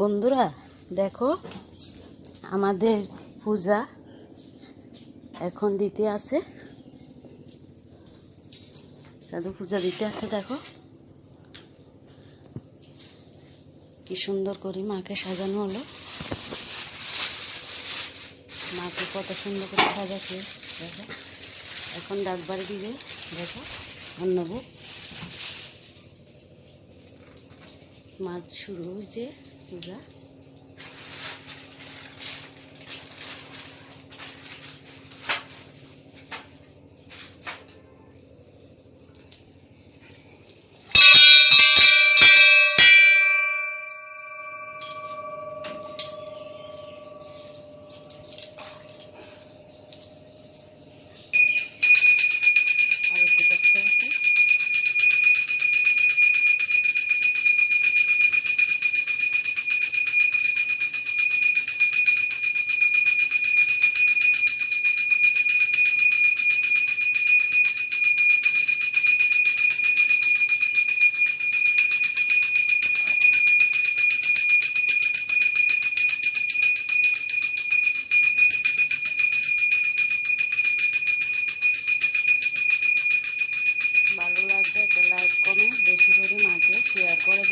বন্ধুরা, দেখো আমাদের পূজা এখন দিতে আছে। সাধু পূজা দিতে আছে, দেখো। কি সুন্দর করে মাকে সাজানো হলো। মাকে কত সুন্দর করে সাজাচ্ছে, দেখো। এখন ডাকবার দিবে, দেখো, অন্নভোগ। মাছ শুরু হয়েছে পূজা